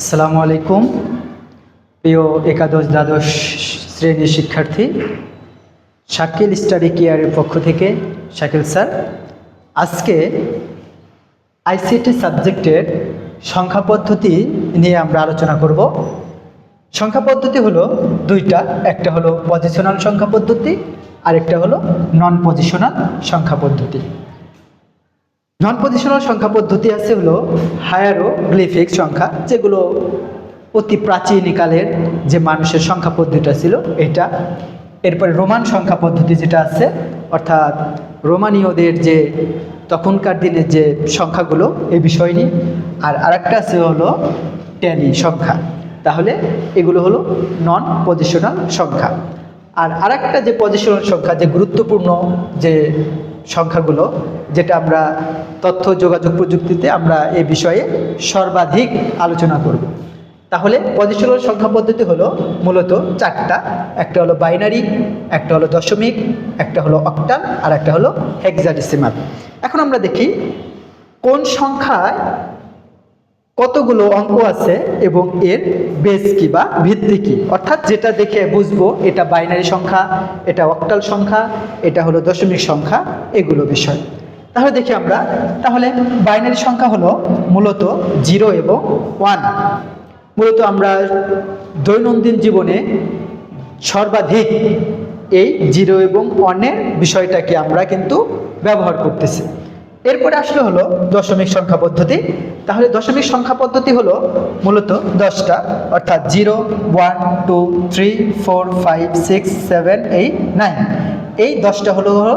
আসসালামু আলাইকুম। প্রিয় একাদশ দ্বাদশ শ্রেণির শিক্ষার্থী, শাকিল স্টাডি কেয়ারের পক্ষ থেকে, শাকিল স্যার, আজকে আইসিটি সাবজেক্টের সংখ্যা পদ্ধতি নিয়ে আমরা আলোচনা করব। সংখ্যা পদ্ধতি হলো দুইটা, একটা হলো পজিশনাল সংখ্যা পদ্ধতি আর একটা হলো নন পজিশনাল সংখ্যা পদ্ধতি। নন পজিশনাল সংখ্যা পদ্ধতি আছে হলো হায়ারো গ্লিফিক সংখ্যা, যেগুলো অতি প্রাচীনকালের যে মানুষের সংখ্যা পদ্ধতিটা ছিল এটা। এরপরে রোমান সংখ্যা পদ্ধতি যেটা আছে, অর্থাৎ রোমানীয়দের যে তখনকার দিনের যে সংখ্যাগুলো এই বিষয় নিয়ে। আর আরেকটা আছে হলো ট্যালি সংখ্যা, তাহলে এগুলো হলো নন পজিশনাল সংখ্যা। আর আরেকটা যে পজিশনাল সংখ্যা, যে গুরুত্বপূর্ণ যে সংখ্যাগুলো, যেটা আমরা তথ্য, যোগাযোগ প্রযুক্তিতে আমরা এ বিষয়ে সর্বাধিক আলোচনা করব। তাহলে পজিশনাল সংখ্যা পদ্ধতি হলো মূলত চারটা। একটা হলো বাইনারি একটা হলো দশমিক, একটা হলো অক্টাল আর একটা হলো হেক্সাডেসিমাল এখন আমরা দেখি কোন সংখ্যায় কতগুলো অঙ্ক আছে এবং এর বেস কি বা ভিত্তি কি? অর্থাৎ যেটা দেখে বুঝব, এটা বাইনারি সংখ্যা, এটা অক্টাল সংখ্যা, এটা হলো দশমিক সংখ্যা, এগুলো বিষয়। তাহলে দেখি আমরা, তাহলে বাইনারি সংখ্যা হলো মূলত জিরো এবং ওয়ান মূলত আমরা দৈনন্দিন জীবনে সর্বাধিক এই জিরো এবং ওয়ানের বিষয়টাকে আমরা কিন্তু ব্যবহার করতেছি। এরপরে আসলে হলো দশমিক সংখ্যা পদ্ধতি। তাহলে দশমিক সংখ্যা পদ্ধতি হলো মূলত দশটা, অর্থাৎ zero, one, two, three, four, five, six, seven, eight, nine. এই দশটা হলো হলো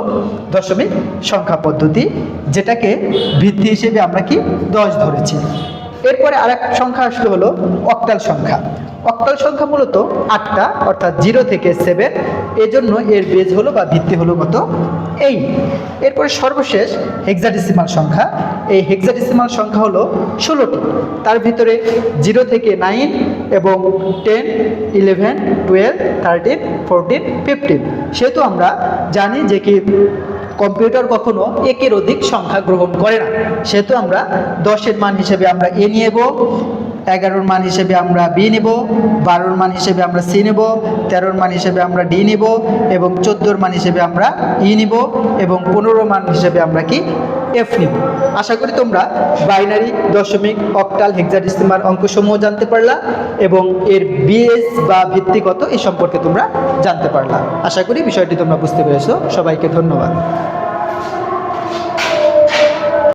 দশমিক সংখ্যা পদ্ধতি, যেটাকে ভিত্তি হিসেবে আমরা কি দশ ধরেছি। এরপরে আরেক সংখ্যা আসলে হলো অক্টাল সংখ্যা। অক্টাল সংখ্যা মূলত আটটা, অর্থাৎ জিরো থেকে সেভেন এজন্য এর বেজ হলো বা ভিত্তি হলো কত? এই। এরপরে সর্বশেষ হেক্সাডেসিমাল সংখ্যা। এই হেক্সাডেসিমাল সংখ্যা হলো ষোলোটি। তার ভিতরে জিরো থেকে নাইন এবং ten eleven twelve thirteen fourteen fifteen সেহেতু আমরা জানি যে কি কম্পিউটার কখনো একের অধিক সংখ্যা গ্রহণ করে না। সেহেতু আমরা দশের মান হিসেবে আমরা এ নিয়ে নেব। এগারোর মান হিসেবে আমরা বি নেব, বারোর মান হিসেবে আমরা সি নেব, তেরোর মান হিসেবে আমরা ডি নেব এবং চোদ্দোর মান হিসেবে আমরা ই নিব এবং পনেরো মান হিসেবে আমরা কি এফ নিব। আশা করি তোমরা বাইনারি, দশমিক, অক্টাল, হেক্সাডেসিমাল অঙ্কসমূহ জানতে পারলা এবং এর বিএস বা ভিত্তিগত এই সম্পর্কে তোমরা জানতে পারলা। আশা করি বিষয়টি তোমরা বুঝতে পেরেছ। সবাইকে ধন্যবাদ।